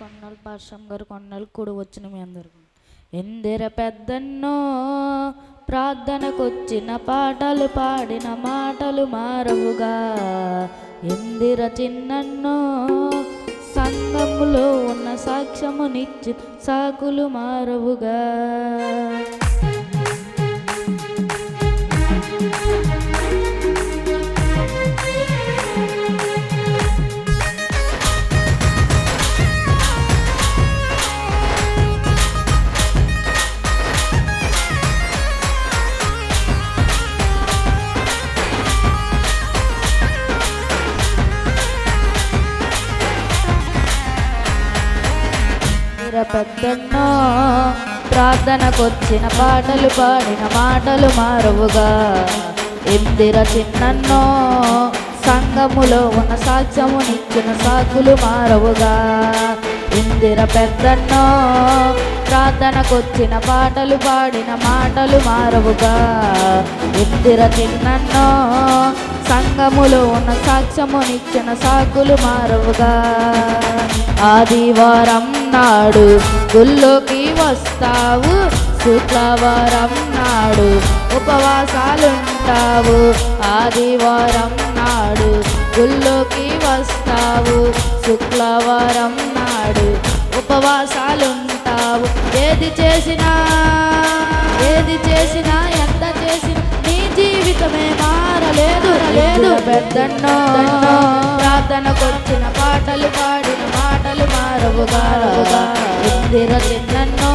కొండలు పార్శ్వం గారు కొండలు కూడా వచ్చిన మీ అందరు ఎందిర పెద్దన్నో ప్రార్థనకొచ్చిన పాటలు పాడిన మాటలు మారవుగా. ఎందిర చిన్నన్నో సంఘములో ఉన్న సాక్ష్యమునిచ్చి సాకులు మారవుగా. మీర పెద్దన్నో ప్రార్థనకొచ్చిన పాటలు పాడిన మాటలు మారవుగా. ఇందిర చిన్నన్నో సంఘములో ఉన్న సాక్ష్యమునిచ్చిన సాకులు మారవుగా. ఇందిర పెద్దన్నో ప్రార్థనకొచ్చిన పాటలు పాడిన మాటలు మారవుగా. ఇందిర చిన్నన్నో సంఘములో ఉన్న సాక్ష్యమునిచ్చిన సాకులు మారవుగా. ఆదివారం నాడు గుళ్ళోకి వస్తావు శుక్రవారం నాడు ఉపవాసాలుంటావు. ఆదివారం నాడు గుళ్ళోకి వస్తావు శుక్రవారం నాడు ఉపవాసాలుంటావు. ఏది చేసినా ఏది చేసినా ఎంత చేసినా నీ జీవితమే మారలేదు లేదు పెద్దన్నో ప్రార్థనకొచ్చిన పాటలు మాటలు మారవుగా ఇందిర చిన్నన్నో.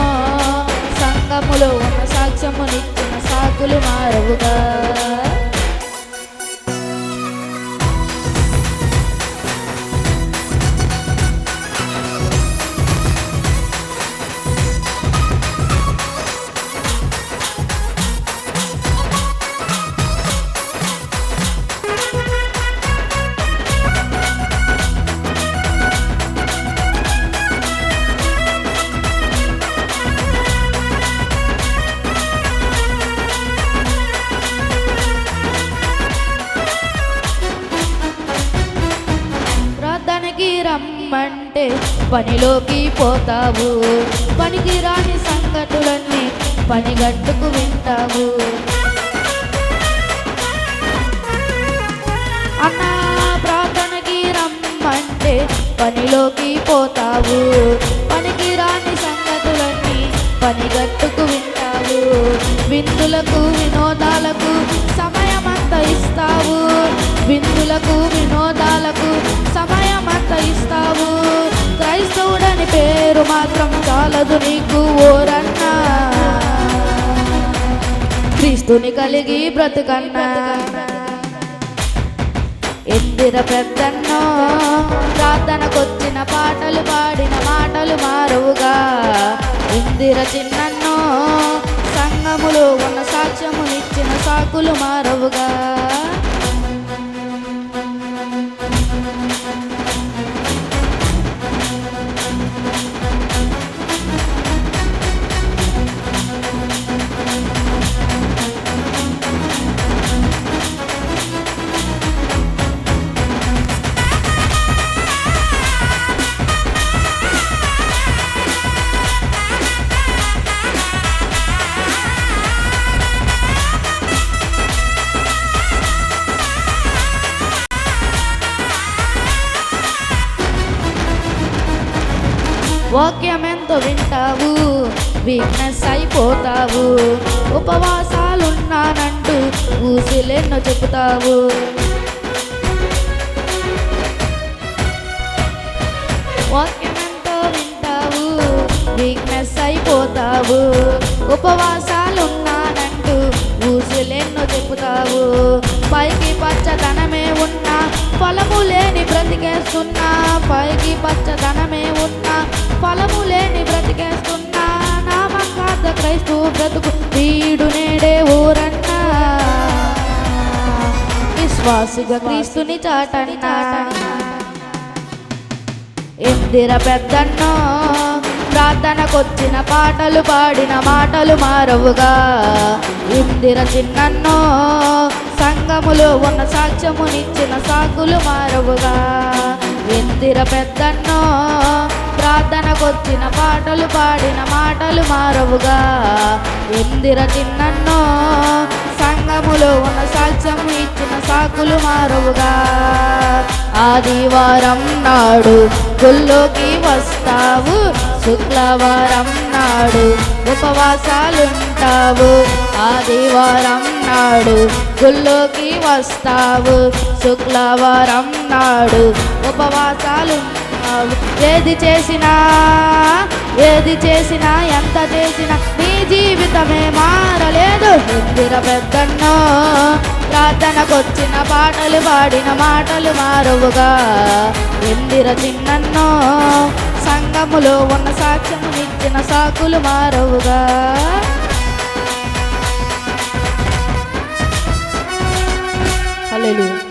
సంఘములో ఉన్న సాక్ష్యమునిచ్చిన సాకులు మారవుగా రమ్మంటే పనిలోకి పోతావు. పనికి రాని సంగతులన్నీ పనిగట్టుకు వింటావు. అన్నా ప్రార్థనకి రమ్మంటే పనిలోకి పోతావు. పనికి రాని సంగతులన్నీ పనిగట్టుకు వింటావు. విందులకు వినోదాలకు విందులకు వినోదాలకు సమయమంతా ఇస్తావు క్రైస్తవుడని పేరు మాత్రం చాలదు నీకు ఓరన్నా. క్రీస్తుని కలిగి బ్రతుకన్నా. ఎందిర పెద్దన్నో ప్రార్థనకొచ్చిన పాటలు పాడిన మాటలు మారువుగా. ఇందిర చిన్నన్నో సంగములో ఉన్న సాక్ష్యమునిచ్చిన సాకులు మారవుగా. వాక్యమెంతో వింటావు వీక్నెస్ అయిపోతావు ఉపవాసాలున్నానంటూ ఊసిలెన్నో చెబుతావు. వాక్యమెంతో వింటావు వీక్నెస్ అయిపోతావు ఉపవాసాలున్నానంటూ ఊసులెన్నో చెబుతావు. పైకి పచ్చదనమే ఉన్నా బ్రతికేస్తున్నా పైకి పచ్చదనమే ఉన్నా ఫలము లేని బ్రతికేస్తున్నా నామకార్థ క్రైస్తు బ్రతుకు వీడు నేడే ఊరన్నా. విశ్వాసుగా క్రీస్తుని చాటన్నా. ఇందిర పెద్దన్నో ప్రార్థనకొచ్చిన పాటలు పాడిన మాటలు మారవుగా. ఇందిర చిన్నన్నో సంఘములో ఉన్న సాక్ష్యమునిచ్చిన సాకులు మారవుగా. ఇందిర పెద్దన్నో ప్రార్థనకొచ్చిన పాటలు పాడిన మాటలు మారవుగా. ఎందిర తిన్నన్నో సంఘములో ఉన్న సాక్ష్యము ఇచ్చిన సాకులు మారవుగా. ఆదివారం నాడు గుళ్ళోకి వస్తావు శుక్రవారం నాడు ఉపవాసాలుంటావు ఆదివారం నాడు గుళ్ళోకి వస్తావు. శుక్లవారం నాడు ఉపవాసాలు ఏది చేసినా ఏది చేసినా ఎంత చేసినా నీ జీవితమే మారలేదు. ఇందిర పెద్దన్నో ప్రార్థనకొచ్చిన పాటలు పాడిన మాటలు మారవుగా. ఇందిర చిన్నన్నో సంఘములో ఉన్న సాక్ష్యమునిచ్చిన సాకులు మారవుగా. Aleluya.